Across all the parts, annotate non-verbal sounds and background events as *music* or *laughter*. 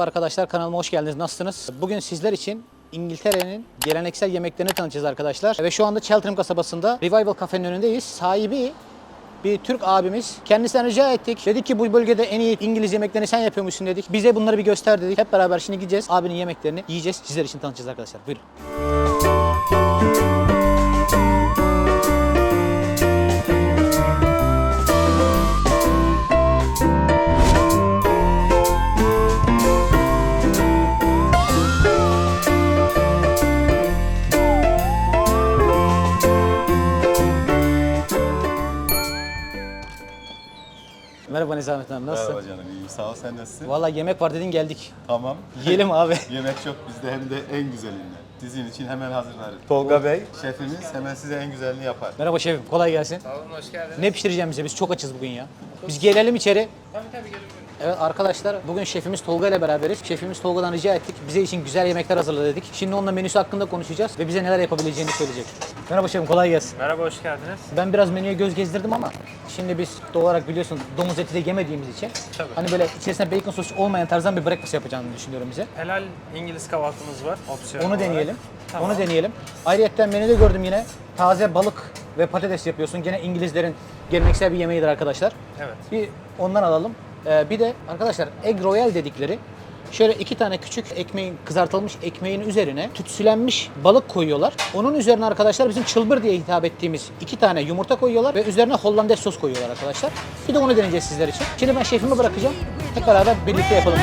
arkadaşlar kanalıma hoş geldiniz. Nasılsınız? Bugün sizler için İngiltere'nin geleneksel yemeklerini tanıtacağız arkadaşlar. Ve şu anda Cheltenham kasabasında Revival Cafe'nin önündeyiz. Sahibi bir Türk abimiz. Kendisinden rica ettik. Dedik ki bu bölgede en iyi İngiliz yemeklerini sen yapıyormuşsun dedik. Bize bunları bir göster dedik. Hep beraber şimdi gideceğiz. Abinin yemeklerini yiyeceğiz. Sizler için tanıtacağız arkadaşlar. Buyurun. Merhaba Nezamet Hanım. Nasılsın? Merhaba canım, iyiyim. Sağ ol. Sen nasılsın? Vallahi yemek var dedin geldik. Tamam. Yiyelim abi. *laughs* Yemek çok bizde hem de en güzelinde. Sizin için hemen hazırlarız. Tolga Bey, şefimiz hemen size en güzelini yapar. Merhaba şefim. Kolay gelsin. Sağ olun, hoş geldiniz. Ne pişireceğim bize? Biz çok açız bugün ya. Biz gelelim içeri. Tabii tabii gelin. Evet arkadaşlar bugün şefimiz Tolga ile beraberiz. Şefimiz Tolga'dan rica ettik. Bize için güzel yemekler hazırla dedik. Şimdi onunla menüsü hakkında konuşacağız ve bize neler yapabileceğini söyleyecek. Merhaba şefim kolay gelsin. Merhaba, hoş geldiniz. Ben biraz menüye göz gezdirdim ama şimdi biz doğal olarak biliyorsun domuz eti de yemediğimiz için Tabii. hani böyle içerisinde bacon sos olmayan tarzdan bir breakfast yapacağını düşünüyorum bize. Helal İngiliz kahvaltımız var, opsiyon Onu olarak. deneyelim. Tamam. Onu deneyelim. Ayrıca menüde gördüm yine taze balık ve patates yapıyorsun. Gene İngilizlerin geleneksel bir yemeğidir arkadaşlar. Evet. Bir ondan alalım. Ee, bir de arkadaşlar egg royal dedikleri şöyle iki tane küçük ekmeğin kızartılmış ekmeğin üzerine tütsülenmiş balık koyuyorlar. Onun üzerine arkadaşlar bizim çılbır diye hitap ettiğimiz iki tane yumurta koyuyorlar ve üzerine Hollandaise sos koyuyorlar arkadaşlar. Bir de onu deneyeceğiz sizler için. Şimdi ben şefimi bırakacağım. Hep beraber birlikte yapalım.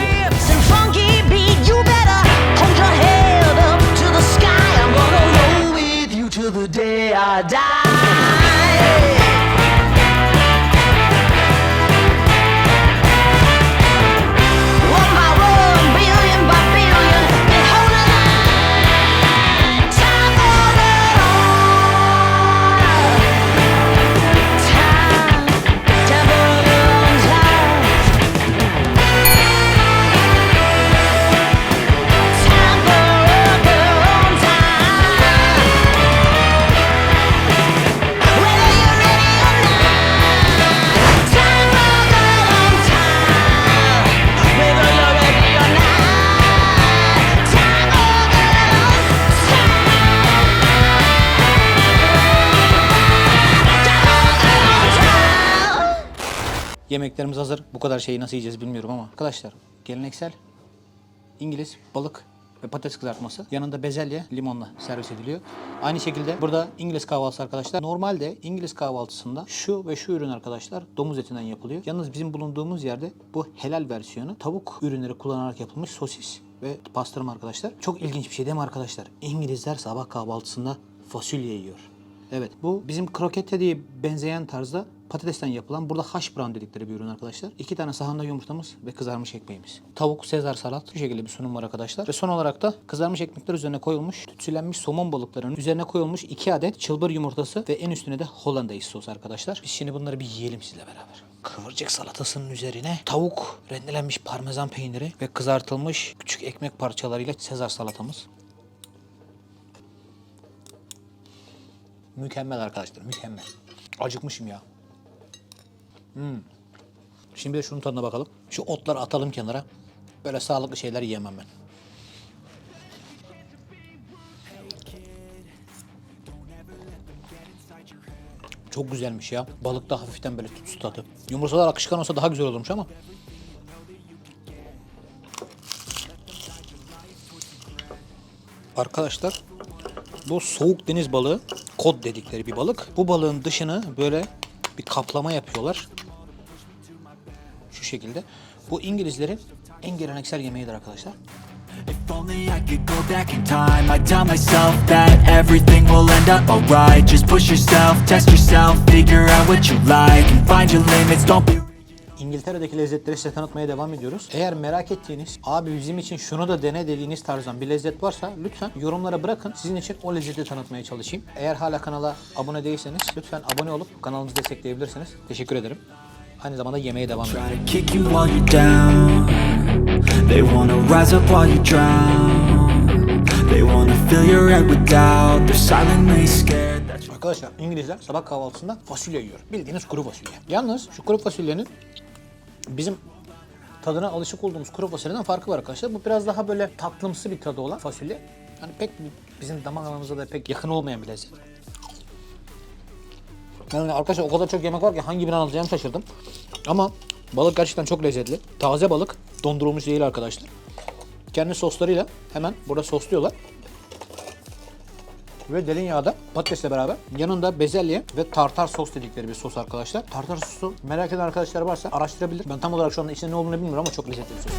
diye. Yemeklerimiz hazır. Bu kadar şeyi nasıl yiyeceğiz bilmiyorum ama. Arkadaşlar geleneksel İngiliz balık ve patates kızartması. Yanında bezelye, limonla servis ediliyor. Aynı şekilde burada İngiliz kahvaltısı arkadaşlar. Normalde İngiliz kahvaltısında şu ve şu ürün arkadaşlar domuz etinden yapılıyor. Yalnız bizim bulunduğumuz yerde bu helal versiyonu tavuk ürünleri kullanarak yapılmış sosis ve pastırma arkadaşlar. Çok ilginç bir şey değil mi arkadaşlar? İngilizler sabah kahvaltısında fasulye yiyor. Evet bu bizim krokete diye benzeyen tarzda patatesten yapılan burada hash brown dedikleri bir ürün arkadaşlar. İki tane sahanda yumurtamız ve kızarmış ekmeğimiz. Tavuk sezar salat bu şekilde bir sunum var arkadaşlar. Ve son olarak da kızarmış ekmekler üzerine koyulmuş tütsülenmiş somon balıklarının üzerine koyulmuş iki adet çılbır yumurtası ve en üstüne de Hollandaise sos arkadaşlar. Biz şimdi bunları bir yiyelim sizle beraber. Kıvırcık salatasının üzerine tavuk, rendelenmiş parmesan peyniri ve kızartılmış küçük ekmek parçalarıyla sezar salatamız. Mükemmel arkadaşlar, mükemmel. Acıkmışım ya. Hmm. Şimdi de şunun tadına bakalım. Şu otları atalım kenara. Böyle sağlıklı şeyler yiyemem ben. Çok güzelmiş ya. Balık da hafiften böyle tutsu tadı. Yumurtalar akışkan olsa daha güzel olurmuş ama. Arkadaşlar bu soğuk deniz balığı kod dedikleri bir balık. Bu balığın dışını böyle bir kaplama yapıyorlar. Şekilde. Bu İngilizlerin en geleneksel yemeğidir arkadaşlar. If only I could go back in time I'd tell myself that everything will end up alright Just push yourself, test yourself, figure out what you like And find your limits, don't be İngiltere'deki lezzetleri size tanıtmaya devam ediyoruz. Eğer merak ettiğiniz, abi bizim için şunu da dene dediğiniz tarzdan bir lezzet varsa lütfen yorumlara bırakın. Sizin için o lezzeti tanıtmaya çalışayım. Eğer hala kanala abone değilseniz lütfen abone olup kanalımızı destekleyebilirsiniz. Teşekkür ederim. Aynı zamanda yemeğe devam edelim. Try to kick you while you're down They wanna rise up while you drown They wanna fill your head with doubt They're silently scared that you're Arkadaşlar İngilizler sabah kahvaltısında fasulye yiyor. Bildiğiniz kuru fasulye. Yalnız şu kuru fasulyenin bizim tadına alışık olduğumuz kuru fasulyeden farkı var arkadaşlar. Bu biraz daha böyle tatlımsı bir tadı olan fasulye. Yani pek bizim damak alanımıza da pek yakın olmayan bir lezzet. Yani arkadaşlar o kadar çok yemek var ki hangi birini anlatacağımı şaşırdım. Ama balık gerçekten çok lezzetli. Taze balık, dondurulmuş değil arkadaşlar. Kendi soslarıyla hemen burada sosluyorlar. Ve derin yağda patatesle beraber yanında bezelye ve tartar sos dedikleri bir sos arkadaşlar. Tartar sosu merak eden arkadaşlar varsa araştırabilir. Ben tam olarak şu anda içinde ne olduğunu bilmiyorum ama çok lezzetli bir sos.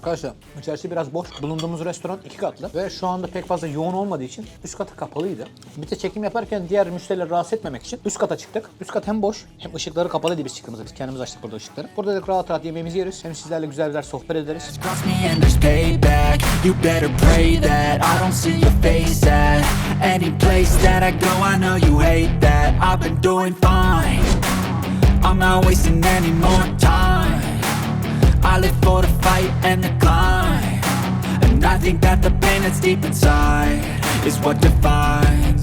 Arkadaşlar içerisi biraz boş. Bulunduğumuz restoran iki katlı ve şu anda pek fazla yoğun olmadığı için üst katı kapalıydı. Bir de çekim yaparken diğer müşterileri rahatsız etmemek için üst kata çıktık. Üst kat hem boş hem ışıkları kapalı diye biz çıktığımızda biz kendimiz açtık burada ışıkları. Burada dedik rahat rahat yemeğimizi yeriz. Hem sizlerle güzel güzel sohbet ederiz. I'm not wasting any more time I live for the fight and the climb And I think that the pain that's deep inside Is what defines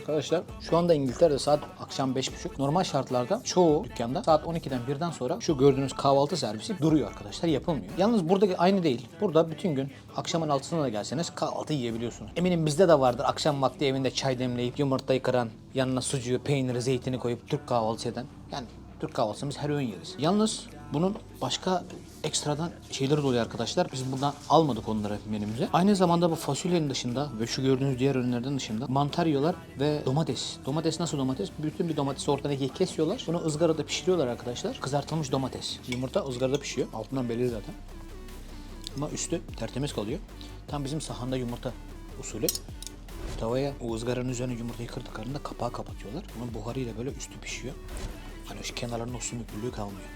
Arkadaşlar şu anda İngiltere'de saat akşam 5.30. Normal şartlarda çoğu dükkanda saat 12'den 1'den sonra şu gördüğünüz kahvaltı servisi duruyor arkadaşlar yapılmıyor. Yalnız burada aynı değil. Burada bütün gün akşamın altısına da gelseniz kahvaltı yiyebiliyorsunuz. Eminim bizde de vardır akşam vakti evinde çay demleyip yumurtayı kıran yanına sucuğu, peyniri, zeytini koyup Türk kahvaltısı eden. Yani Türk kahvaltısını biz her öğün yeriz. Yalnız bunun başka ekstradan şeyleri de oluyor arkadaşlar. Biz buradan almadık onları menümüze. Aynı zamanda bu fasulyenin dışında ve şu gördüğünüz diğer ürünlerden dışında mantar yiyorlar ve domates. Domates nasıl domates? Bütün bir domatesi ortadan ikiye kesiyorlar. Bunu ızgarada pişiriyorlar arkadaşlar. Kızartılmış domates. Yumurta ızgarada pişiyor. Altından belli zaten. Ama üstü tertemiz kalıyor. Tam bizim sahanda yumurta usulü. Tavaya o ızgaranın üzerine yumurtayı kırdıklarında kapağı kapatıyorlar. Onun buharıyla böyle üstü pişiyor. Hani şu kenarlarının o sümüklülüğü kalmıyor.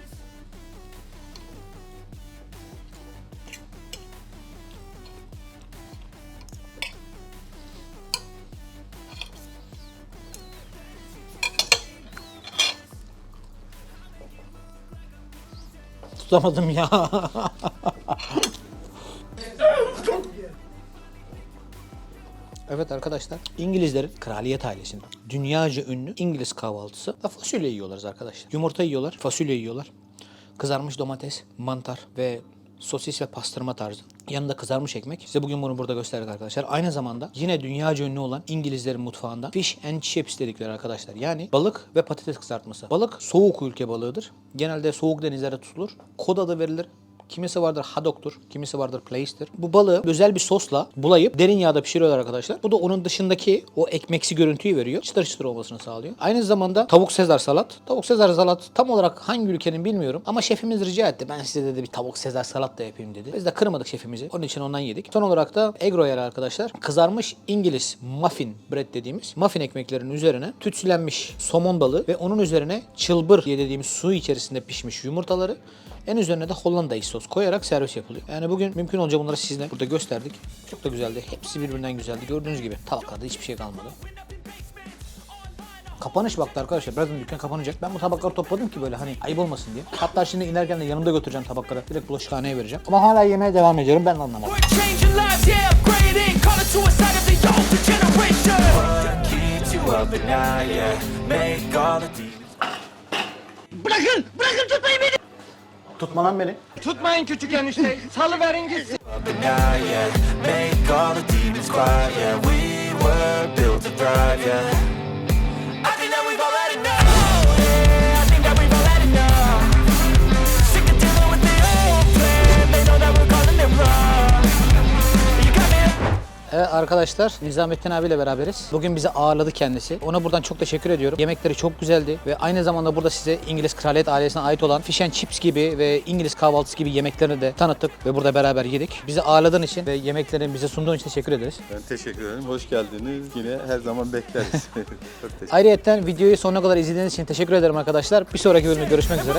Tutamadım ya. Evet arkadaşlar, İngilizlerin kraliyet ailesinin dünyaca ünlü İngiliz kahvaltısı ve fasulye yiyorlar arkadaşlar. Yumurta yiyorlar, fasulye yiyorlar. Kızarmış domates, mantar ve sosis ve pastırma tarzı. Yanında kızarmış ekmek. Size bugün bunu burada gösterdik arkadaşlar. Aynı zamanda yine dünyaca ünlü olan İngilizlerin mutfağında fish and chips dedikleri arkadaşlar. Yani balık ve patates kızartması. Balık soğuk ülke balığıdır. Genelde soğuk denizlerde tutulur. Kod adı verilir. Kimisi vardır hadoktur, kimisi vardır place'tir. Bu balığı özel bir sosla bulayıp derin yağda pişiriyorlar arkadaşlar. Bu da onun dışındaki o ekmeksi görüntüyü veriyor. Çıtır çıtır olmasını sağlıyor. Aynı zamanda tavuk sezar salat. Tavuk sezar salat tam olarak hangi ülkenin bilmiyorum ama şefimiz rica etti. Ben size dedi bir tavuk sezar salat da yapayım dedi. Biz de kırmadık şefimizi. Onun için ondan yedik. Son olarak da egg royal arkadaşlar. Kızarmış İngiliz muffin bread dediğimiz muffin ekmeklerinin üzerine tütsülenmiş somon balığı ve onun üzerine çılbır diye dediğimiz su içerisinde pişmiş yumurtaları en üzerine de Hollanda sos koyarak servis yapılıyor. Yani bugün mümkün olunca bunları sizle burada gösterdik. Çok da güzeldi. Hepsi birbirinden güzeldi. Gördüğünüz gibi tabaklarda hiçbir şey kalmadı. Kapanış vakti arkadaşlar. Birazdan dükkan kapanacak. Ben bu tabakları topladım ki böyle hani ayıp olmasın diye. Hatta şimdi inerken de yanımda götüreceğim tabakları. Direkt bulaşıkhaneye vereceğim. Ama hala yemeye devam ediyorum. Ben de anlamadım. We're changing lives, yeah, Tutma lan beni. Tutmayın küçük enişte. Salıverin gitsin. up at night, yeah Make all the demons quiet, yeah We were built to thrive, yeah Evet arkadaşlar Nizamettin abiyle beraberiz. Bugün bizi ağırladı kendisi. Ona buradan çok teşekkür ediyorum. Yemekleri çok güzeldi ve aynı zamanda burada size İngiliz kraliyet ailesine ait olan fish and chips gibi ve İngiliz kahvaltısı gibi yemeklerini de tanıttık ve burada beraber yedik. Bizi ağırladığın için ve yemeklerini bize sunduğun için teşekkür ederiz. Ben teşekkür ederim. Hoş geldiniz. Yine her zaman bekleriz. *laughs* Çok teşekkür Ayrıyeten videoyu sonuna kadar izlediğiniz için teşekkür ederim arkadaşlar. Bir sonraki bölümde görüşmek üzere.